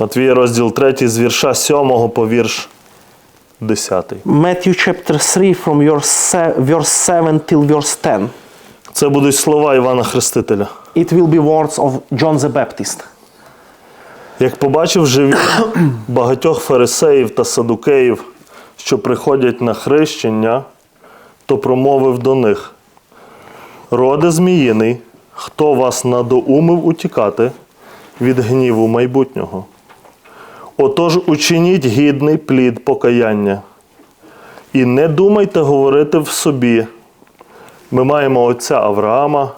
Матвія, розділ 3, з вірша 7 по вірш 10. Matthew chapter 3 from verse 7 till verse 10. Це будуть слова Івана Хрестителя. It will be words of John the Baptist. Як побачив же він багатьох фарисеїв та садукеїв, що приходять на хрещення, то промовив до них: Роде зміїний, хто вас надоумив утікати від гніву майбутнього? Отож учиніть гідний плід покаяння. І не думайте говорити в собі. Ми маємо отця Авраама.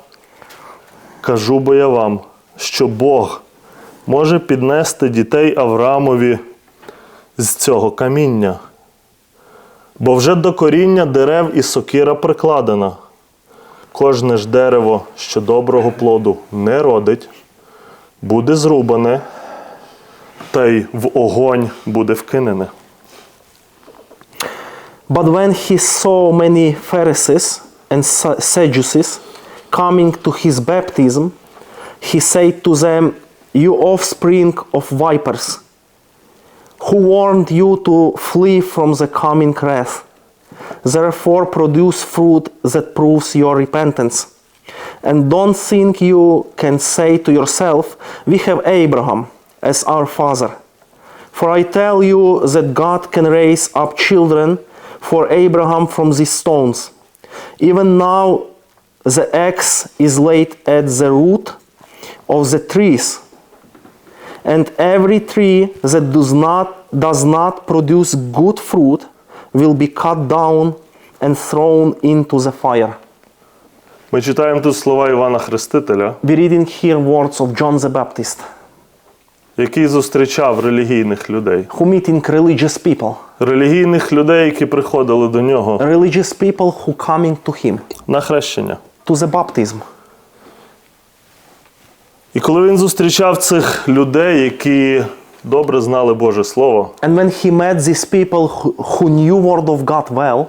Кажу бо я вам, що Бог може піднести дітей Авраамові з цього каміння. Бо вже до коріння дерев і сокира прикладена. Кожне ж дерево, що доброго плоду не родить, буде зрубане, та й в огонь буде вкинене. But when he saw many Pharisees and Sa- Sadducees coming to his baptism, he said to them, You offspring of vipers, who warned you to flee from the coming wrath? Therefore, produce fruit that proves your repentance. And don't think you can say to yourself, We have Abraham as our father. For I tell you that God can raise up children for Abraham from these stones. Even now, the axe is laid at the root of the trees, and every tree that does not, does not produce good fruit will be cut down and thrown into the fire. Ми читаємо тут слова Івана Хрестителя, We're reading here words of John the Baptist, Який зустрічав релігійних людей. who meeting religious people, Релігійних людей, які приходили до нього religious people who coming to him, на хрещення. to the baptism. І коли він зустрічав цих людей, які добре знали Боже Слово, And when he met these people who, knew word of God well,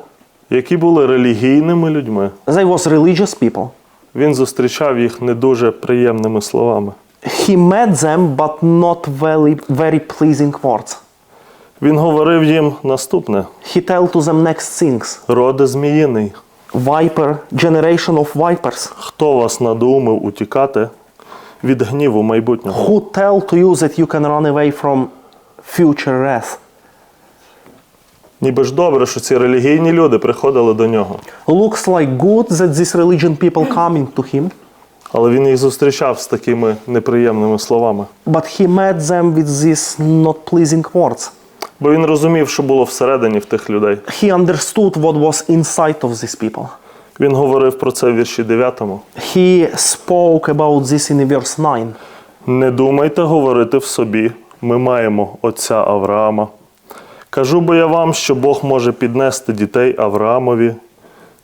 які були релігійними людьми, they was religious people. він зустрічав їх не дуже приємними словами. He met them, but not very, very pleasing words. Він говорив їм наступне: He tell to them next things. роде зміїний, Viper, generation of vipers, хто вас надумав утікати від гніву майбутнього? who tell to you that you can run away from future wrath. Ніби ж добре, що ці релігійні люди приходили до нього, Looks like good that these religion people coming to him, але він їх зустрічав з такими неприємними словами. but he met them with these not pleasing words. Бо він розумів, що було всередині в тих людей. He understood what was inside of these people. Він говорив про це в вірші 9. He spoke about this in verse 9. Не думайте говорити в собі, ми маємо отця Авраама. Кажу бо я вам, що Бог може піднести дітей Авраамові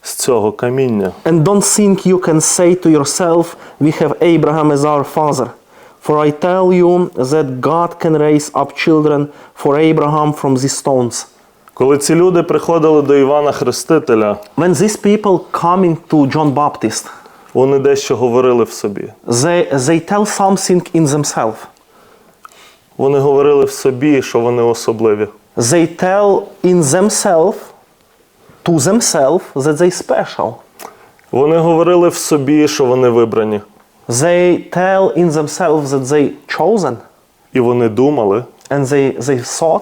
з цього каміння. And don't think you can say to yourself, We have Abraham as our father. For I tell you that God can raise up children for Abraham from these stones. Коли ці люди приходили до Івана Хрестителя, When these people coming to John Baptist, вони дещо говорили в собі. they, they tell something in themselves. Вони говорили в собі, що вони особливі. They tell in themselves, to themselves, that they special. Вони говорили в собі, що вони вибрані. They tell in themselves that they chosen. І вони думали, And they, they thought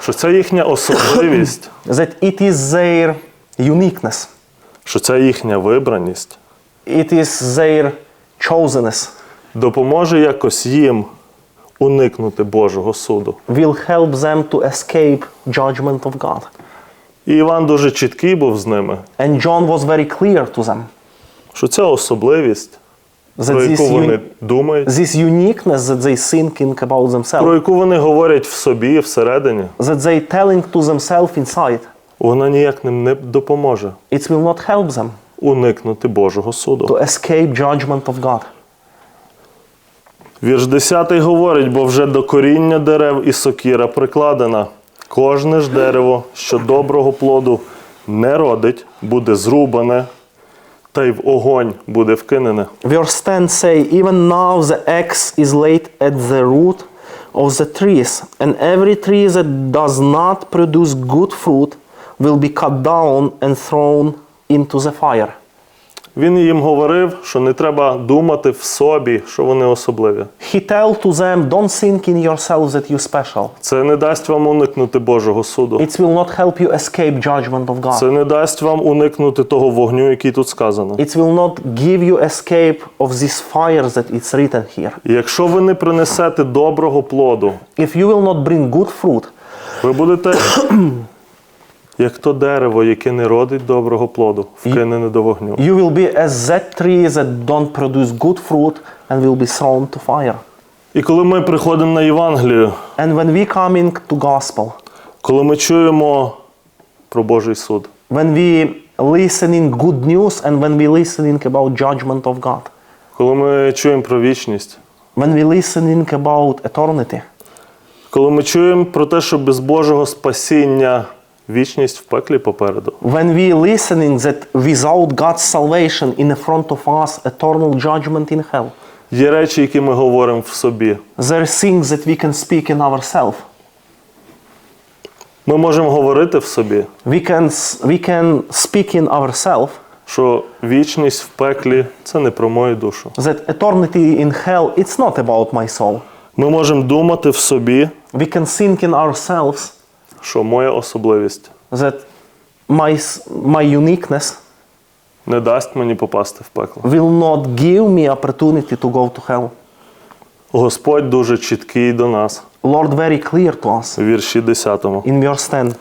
що це їхня особливість, that it is their uniqueness. що ця їхня вибраність it is their chosenness допоможе якось їм уникнути Божого суду. will help them to escape judgment of God. І Іван дуже чіткий був з ними, And John was very clear to them що ця особливість, that про яку вони думають, this uniqueness that they thinking about про яку вони говорять в собі всередині, that they telling to themselves inside, вона ніяк ним не допоможе it will not help them уникнути Божого суду. to escape judgment of God. Вірш 10 говорить, бо вже до коріння дерев і сокира прикладена. Кожне ж дерево, що доброго плоду не родить, буде зрубане, та й в огонь буде вкинене. Verse 10 say, Even now the axe is laid at the root of the trees, and every tree that does not produce good fruit will be cut down and thrown into the fire. Він їм говорив, що не треба думати в собі, що вони особливі. He tell to them, don't think in yourselves that you special. Це не дасть вам уникнути Божого суду. It will not help you escape judgment of God. Це не дасть вам уникнути того вогню, який тут сказано. It will not give you escape of this fire that it's written here. Якщо ви не принесете доброго плоду, If you will not bring good fruit, ви будете як то дерево, яке не родить доброго плоду, вкинене до вогню. you will be as that tree that don't produce good fruit and will be thrown to fire. І коли ми приходимо на Євангелію, And when we coming to gospel, коли ми чуємо про Божий суд, when we listening good news and when we listening about judgment of God, коли ми чуємо про вічність, when we listening about eternity, коли ми чуємо про те, що без Божого спасіння вічність в пеклі попереду, when we listening that without God's salvation in the front of us eternal judgment in hell, є речі, які ми говоримо в собі. there are things that we can speak in ourselves. Ми можемо говорити в собі, We can we can speak in ourselves що вічність в пеклі це не про мою душу. that eternity in hell it's not about my soul. Ми можемо думати в собі, We can think in ourselves що моя особливість that my my uniqueness не дасть мені попасти в пекло. will not give me opportunity to go to hell. Господь дуже чіткий до нас Lord very clear to us вірші 10. in verse 10.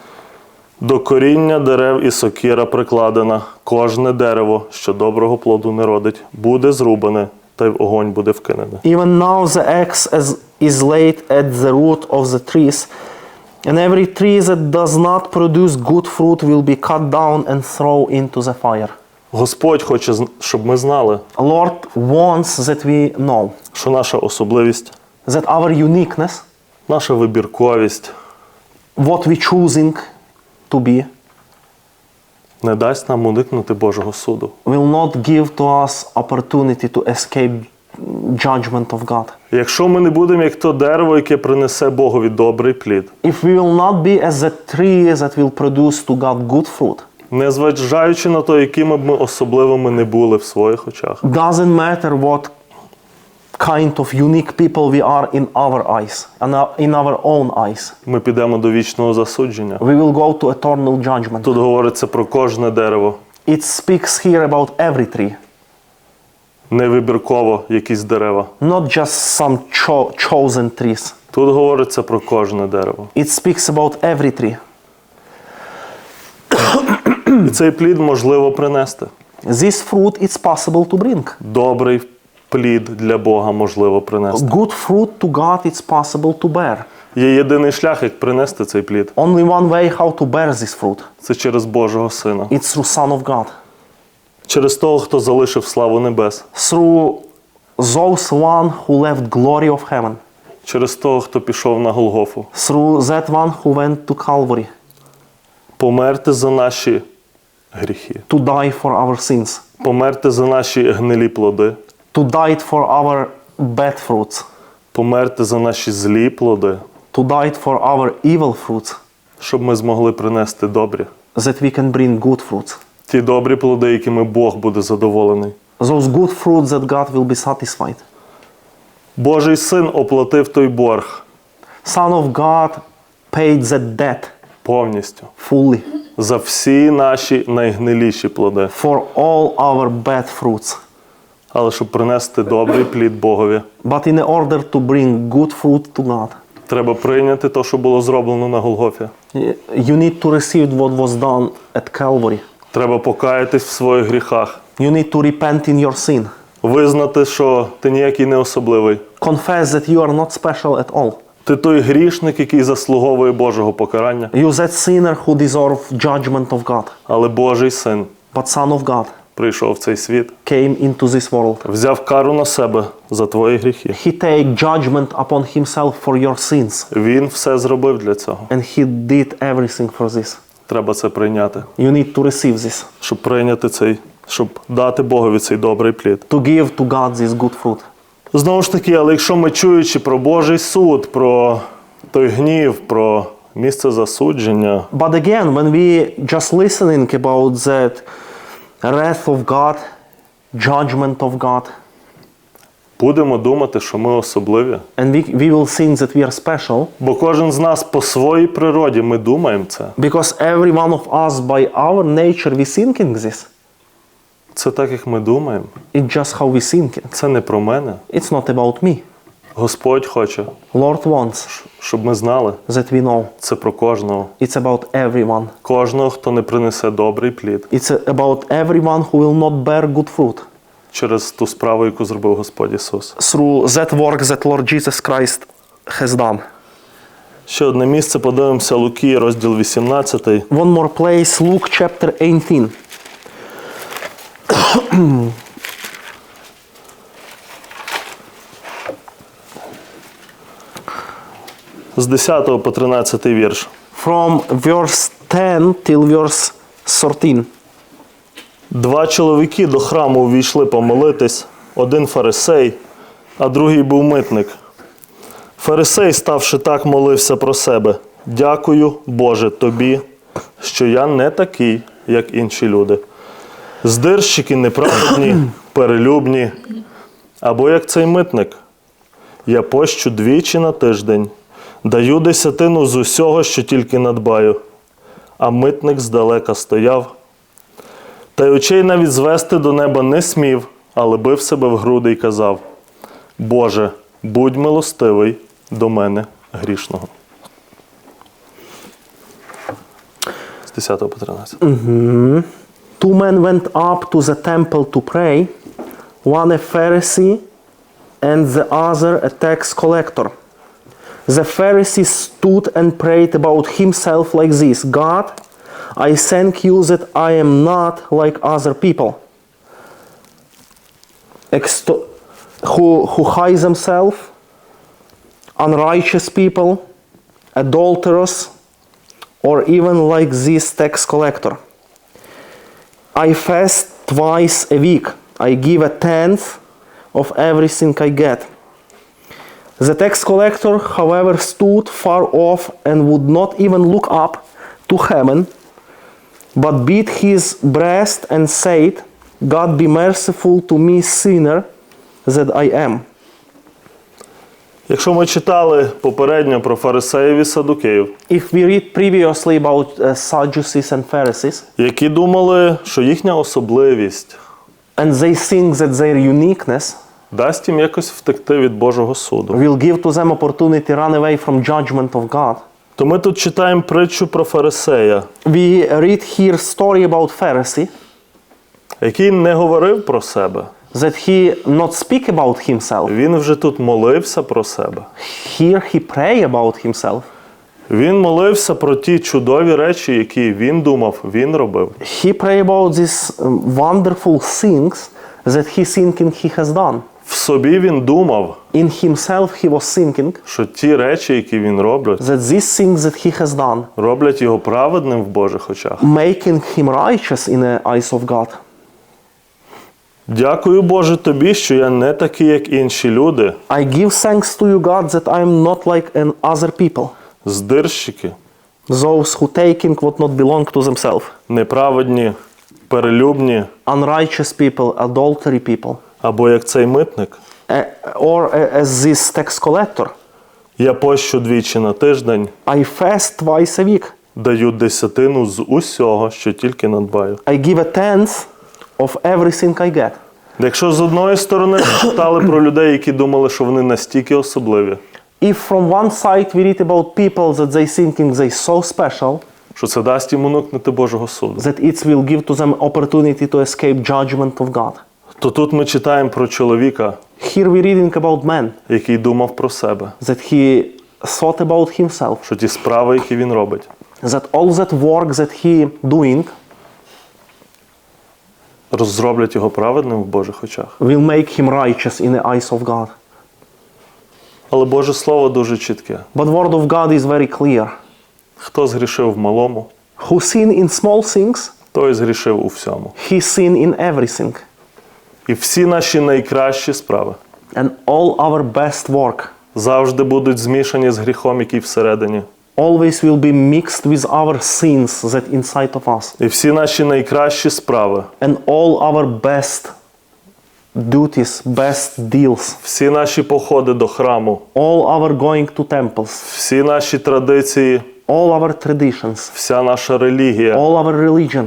До коріння дерев і сокира прикладена, кожне дерево, що доброго плоду не родить, буде зрубане, та й в огонь буде вкинене. Even now the axe is laid at the root of the trees, and every tree that does not produce good fruit will be cut down and thrown into the fire. Господь хоче, щоб ми знали, Lord wants that we know що наша особливість, that our uniqueness, наша вибірковість what we choosing to be, не дасть нам уникнути Божого суду. will not give to us opportunity to escape judgment of God. Якщо ми не будемо як то дерево, яке принесе Богові добрий плід, If we will not be as the tree that will produce to God good fruit, незважаючи на те, якими б ми особливими не були в своїх очах, doesn't matter what kind of unique people we are in our eyes uh, in our own eyes. ми підемо до вічного засудження. We will go to eternal judgment. Тут говориться про кожне дерево, It speaks here about every tree, не вибірково якісь дерева. not just some cho- chosen trees. Тут говориться про кожне дерево. It speaks about every tree. І цей плід можливо принести. This fruit it's possible to bring. Добрий плід для Бога можливо принести. Good fruit to God it's possible to bear. Є єдиний шлях, як принести цей плід. Only one way how to bear this fruit. Це через Божого Сина, It's through Son of God. Через того, хто залишив славу небес, Through those one who left glory of heaven. через того, хто пішов на Голгофу, Through that one who went to Calvary померти за наші гріхи, to die for our sins. померти за наші гнилі плоди, To die for our bad fruits. померти за наші злі плоди, To die for our evil fruits. щоб ми змогли принести добрі. That we can bring good fruits. Ті добрі плоди, якими Бог буде задоволений. Those good fruits that God will be satisfied. Божий син оплатив той борг Son of God paid that debt повністю fully за всі наші найгниліші плоди. for all our bad fruits. Але щоб принести добрий плід Богові, But in order to bring good fruit to God, треба прийняти те, що було зроблено на Голгофі. you need to receive what was done at Calvary. Треба покаятись в своїх гріхах, You need to repent in your sin. визнати, що ти ніякий не особливий. Confess that you are not special at all. Ти той грішник, який заслуговує Божого покарання, You that sinner who deserve judgment of God. але Божий син But Son of God прийшов в цей світ, came into this world. взяв кару на себе за твої гріхи. He take judgment upon himself for your sins. Він все зробив для цього. And he did everything for this. Треба це прийняти, You need to receive this. щоб прийняти цей, щоб дати Богові цей добрий плід. To give to God this good fruit. Знову ж таки, але якщо ми чуючи про Божий суд, про той гнів, про місце засудження, But again, when we just listening about that wrath of God, judgment of God, будемо думати, що ми особливі. and we, we will think that we are special, Бо кожен з нас по своїй природі ми думаємо це. because every one of us by our nature we thinking this. Це так, як ми думаємо. It's just how we thinking. Це не про мене. It's not about me. Господь хоче, Lord wants щоб ми знали. that we know. Це про кожного. It's about everyone. Кожного, хто не принесе добрий плід It's about everyone who will not bear good fruit через ту справу, яку зробив Господь Ісус. through that work that Lord Jesus Christ has done. Ще одне місце подивимося Луки, розділ 18. One more place, Luke chapter 18. З 10 по 13 вірш. From verse 10 till verse 13. Два чоловіки до храму увійшли помолитись, один фарисей, а другий був митник. Фарисей, ставши так, молився про себе: Дякую, Боже, тобі, що я не такий, як інші люди. Здирщики неправедні, перелюбні, або як цей митник. Я пощу двічі на тиждень, даю десятину з усього, що тільки надбаю. А митник здалека стояв, та й очей навіть звести до неба не смів, але бив себе в груди і казав: Боже, будь милостивий до мене грішного. З 10 по 13. Two men went up to the temple to pray, one a Pharisee and the other a tax collector. The Pharisee stood and prayed about himself like this God, I thank you that I am not like other people who, who hide themselves, unrighteous people, adulterers, or even like this tax collector. I fast twice a week. I give a tenth of everything I get. The tax collector, however, stood far off and would not even look up to heaven, but beat his breast and said, God be merciful to me, sinner, that I am. Якщо ми читали попередньо про фарисеїв і садукеїв, If we read previously about uh, Sadducees and Pharisees, які думали, що їхня особливість and they think that their uniqueness дасть їм якось втекти від Божого суду, will give to them opportunity run away from judgment of God. То ми тут читаємо притчу про фарисея, We read here story about Pharisee який не говорив про себе. that he not speak about himself. Він вже тут молився про себе. Here he pray about himself. Він молився про ті чудові речі, які він думав, він робив. He pray about these um, wonderful things that he thinking he has done. В собі він думав, In himself he was thinking що ті речі, які він робить, that these things that he has done роблять його праведним в Божих очах. making him righteous in the eyes of God. Дякую, Боже, тобі, що я не такий, як інші люди, I give thanks to you, God, that I am not like an other people, здирщики, those who taking what not belong to themselves, неправедні, перелюбні, unrighteous people, adultery people, або як цей митник. uh, or uh, as this tax collector. Я пощу двічі на тиждень, I fast twice a week. даю десятину з усього, що тільки надбаю. I give a tenth of everything I get. Якщо з одної сторони ми читали про людей, які думали, що вони настільки особливі, If from one side we read about people that they thinking they so special, що це дасть їм уникнути Божого суду, that it will give to them opportunity to escape judgment of God. То тут ми читаємо про чоловіка, Here we reading about man, який думав про себе, that he thought about himself, що ті справи, які він робить, that all that work that he doing розроблять його праведним в Божих очах. will make him righteous in the eyes of God. Але Боже Слово дуже чітке. But word of God is very clear. Хто згрішив в малому, Who sin in small things, той згрішив у всьому. he sin in everything. І всі наші найкращі справи, and all our best work завжди будуть змішані з гріхом, який всередині. always will be mixed with our sins that inside of us. І всі наші найкращі справи, And all our best duties, best deals, всі наші походи до храму, all our going to temples, всі наші традиції, all our traditions, вся наша релігія all our religion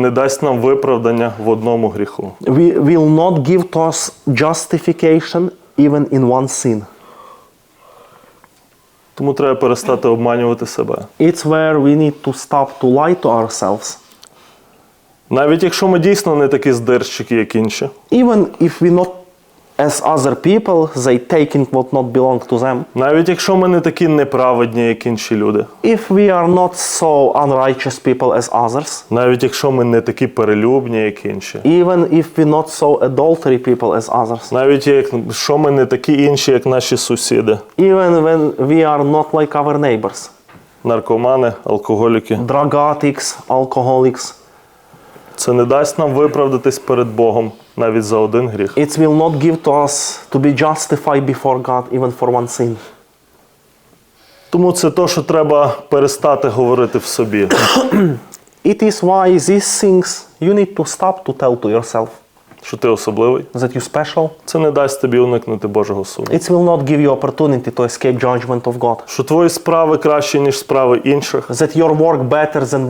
не дасть нам виправдання в одному гріху. we will not give to us justification even in one sin. Тому треба перестати обманювати себе. It's where we need to stop to lie to ourselves. Навіть якщо ми дійсно не такі здирщики, як інші, Even if we not as other people, they taking what not belong to them. навіть якщо ми не такі неправедні, як інші люди, If we are not so unrighteous people as others, навіть якщо ми не такі перелюбні, як інші, even if we not so adultery people as others, навіть якщо ми не такі інші, як наші сусіди, even when we are not like our neighbors, наркомани, алкоголіки, drug addicts, alcoholics, це не дасть нам виправдатись перед Богом навіть за один гріх. it will not give to us to be justified before God even for one sin. Тому це то, що треба перестати говорити в собі. It is why these things you need to stop to tell to yourself Що ти особливий, that you special. це не дасть тобі уникнути Божого суду. It will not give you opportunity to escape judgment of God. Що твої справи кращі, ніж справи інших, That your work better than,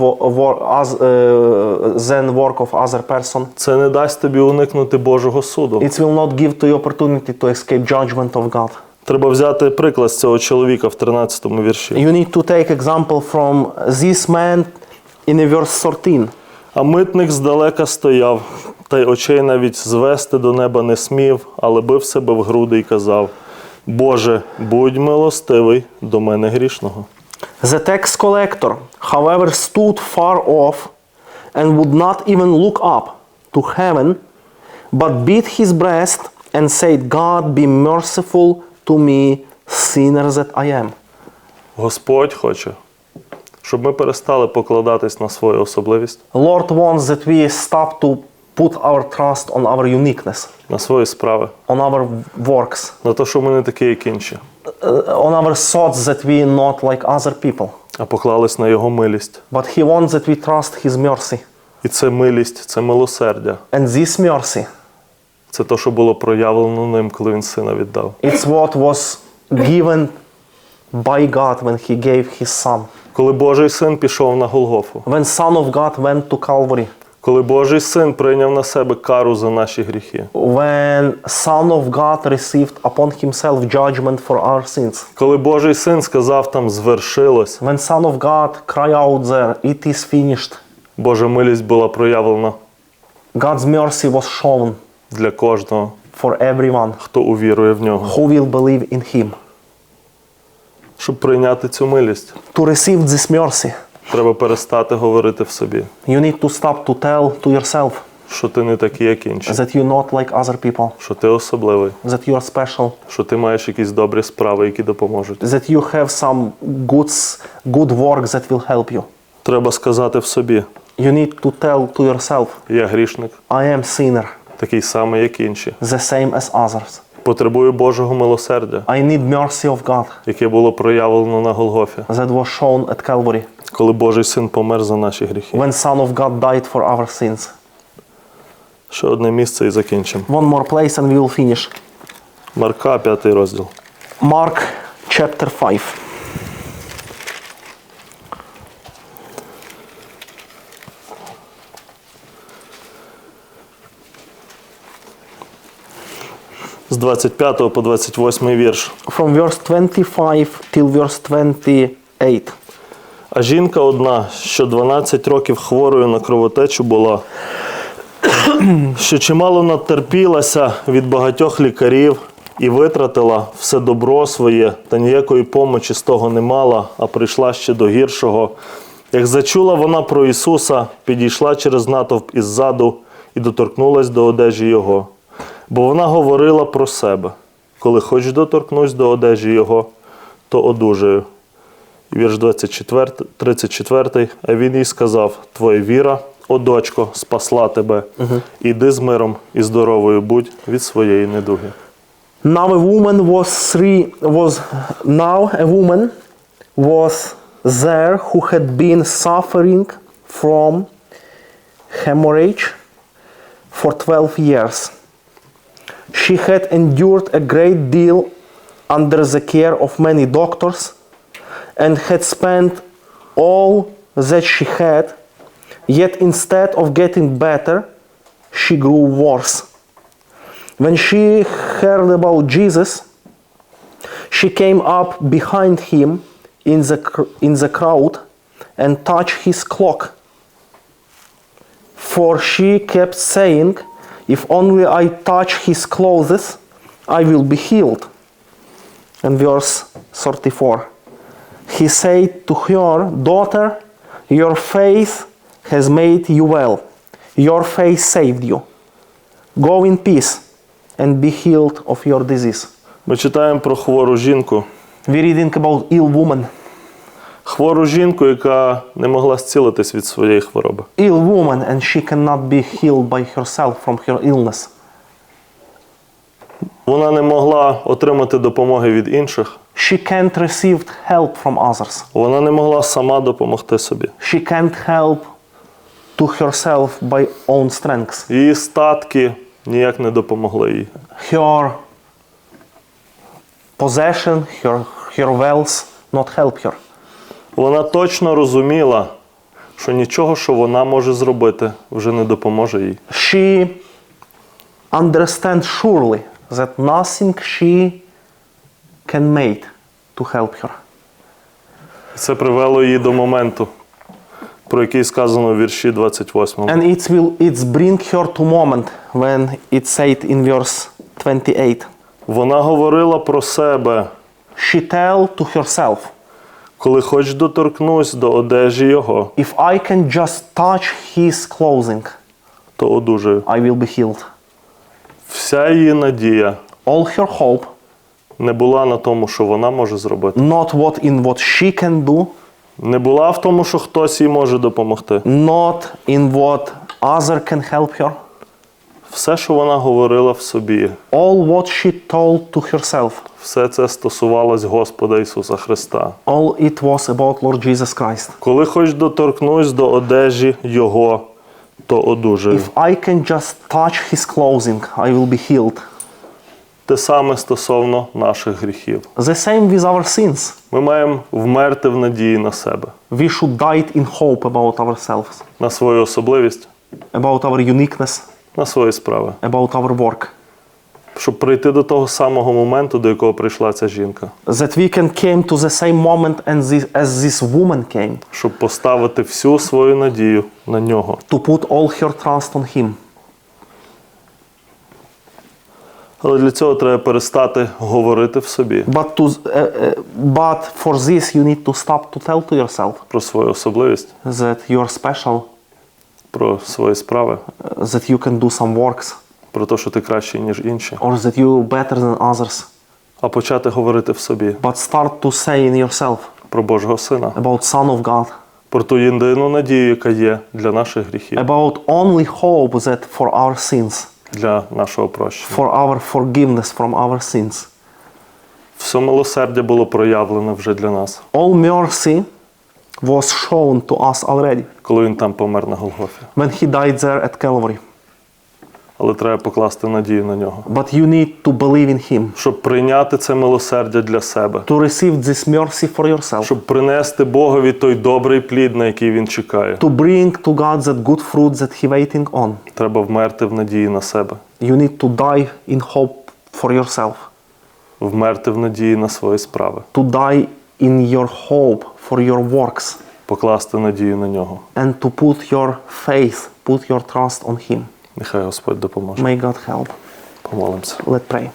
as, uh, than work of other person. це не дасть тобі уникнути Божого суду. It will not give to you opportunity to escape judgment of God. Треба взяти приклад з цього чоловіка в 13 вірші. You need to take example from this man in verse 13. А митник здалека стояв, та й очей навіть звести до неба не смів, але бив себе в груди і казав: Боже, будь милостивий до мене грішного. The tax collector, however, stood far off and would not even look up to heaven, but beat his breast and said, God be merciful to me, sinner that I am. Господь хоче, щоб ми перестали покладатись на свою особливість, Lord wants that we stop to put our trust on our uniqueness, на свої справи, on our works, на те, що ми не такі, як інші, uh, on our thoughts that we not like other people. а поклались на Його милість. But He wants that we trust His mercy. І це милість, це милосердя. And this mercy, Це те, що було проявлено ним, коли він сина віддав. it's what was given by God when He gave His Son. Коли Божий син пішов на Голгофу, When Son of God went to Calvary, коли Божий син прийняв на себе кару за наші гріхи, when Son of God received upon Himself judgment for our sins, коли Божий син сказав там звершилось, when Son of God cry out there, it is finished, Божа милість була проявлена God's mercy was shown для кожного, for everyone хто увірує в нього. who will believe in Him. Щоб прийняти цю милість, To receive this mercy, треба перестати говорити в собі, you need to stop to tell to yourself що ти не такий, як інші, that you're not like other people, що ти особливий, that you are special, що ти маєш якісь добрі справи, які допоможуть. that you have some good, s- good work that will help you. Треба сказати в собі: You need to tell to yourself, я грішник, I am sinner, такий самий, як інші. the same as others. Потребую Божого милосердя, I need mercy of God яке було проявлено на Голгофі, that was shown at Calvary коли Божий син помер за наші гріхи. when Son of God died for our sins. Ще одне місце і закінчимо. One more place and we will finish. Марка, п'ятий розділ. Mark chapter 5. З 25 по 28 вірш. From verse 25 till verse 28. А жінка одна, що 12 років хворою на кровотечу була, що чимало натерпілася від багатьох лікарів і витратила все добро своє, та ніякої помочі з того не мала, а прийшла ще до гіршого. Як зачула вона про Ісуса, підійшла через натовп іззаду і доторкнулась до одежі Його. Бо вона говорила про себе: коли хоч доторкнусь до одежі Його, то одужаю. Вірш 24, 34, а він їй сказав: Твоя віра, о дочко, спасла тебе. Іди з миром і здоровою будь від своєї недуги. Now a woman was three was now a woman was there who had been suffering from hemorrhage for 12 years. She had endured a great deal under the care of many doctors and had spent all that she had, yet instead of getting better, she grew worse. When she heard about Jesus, she came up behind him in the, in the crowd and touched his cloak. For she kept saying, If only I touch his clothes, I will be healed. And verse 34 He said to her, Daughter, your faith has made you well. Your faith saved you. Go in peace and be healed of your disease. Ми читаємо про хвору жінку. We're reading about ill woman. Хвору жінку, яка не могла зцілитись від своєї хвороби. Ill woman, and she cannot be healed by herself from her illness. Вона не могла отримати допомоги від інших. She can't receive help from others. Вона не могла сама допомогти собі. She can't help to herself by own strengths. Її статки ніяк не допомогли їй. Her possession, her, her wealth not help her. Вона точно розуміла, що нічого, що вона може зробити, вже не допоможе їй. She understands surely that nothing she can make to help her. Це привело її до моменту, про який сказано в вірші 28. And it will it's bring her to moment when it said in verse 28. Вона говорила про себе, She tell to herself, коли хоч доторкнусь до одежі його, if I can just touch his clothing, то одужаю. I will be healed. Вся її надія All her hope, не була на тому, що вона може зробити. not what in what she can do, Не була в тому, що хтось їй може допомогти. not in what other can help her. Все, що вона говорила в собі, All what she told to herself, все це стосувалось Господа Ісуса Христа. all it was about Lord Jesus Christ. Коли хоч доторкнусь до одежі Його, то одужаю. If I can just touch his clothing, I will be healed. Те саме стосовно наших гріхів. The same with our sins. Ми маємо вмерти в надії на себе, We should die in hope about ourselves, на свою особливість, about our uniqueness, на свої справи, about our work. Щоб прийти до того самого моменту, до якого прийшла ця жінка, That we can came to the same moment and this, as this woman came, щоб поставити всю свою надію на нього. to put all her trust on him. Але для цього треба перестати говорити в собі But to uh, uh, but for this you need to stop to tell to yourself про свою особливість, that you're special, про свої справи, uh, that you can do some works, про те, що ти кращий, ніж інші, or that you better than others. а почати говорити в собі But start to say in yourself про Божого Сина, about Son of God, про ту єдину надію, яка є для наших гріхів, about only hope that for our sins, для нашого прощення. for our forgiveness from our sins. Все милосердя було проявлено вже для нас, All mercy was shown to us already коли він там помер на Голгофі. when he died there at Calvary. Але треба покласти надію на нього, But you need to believe in him, щоб прийняти це милосердя для себе, to receive this mercy for yourself, щоб принести Богові той добрий плід, на який він чекає. to bring to God that good fruit that he waiting on. Треба вмерти в надії на себе, You need to die in hope for yourself, вмерти в надії на свої справи, to die in your hope for your works, покласти надію на нього. and to put your faith, put your trust on him. Нехай Господь допоможе. May God help. Помолимося. Let's pray.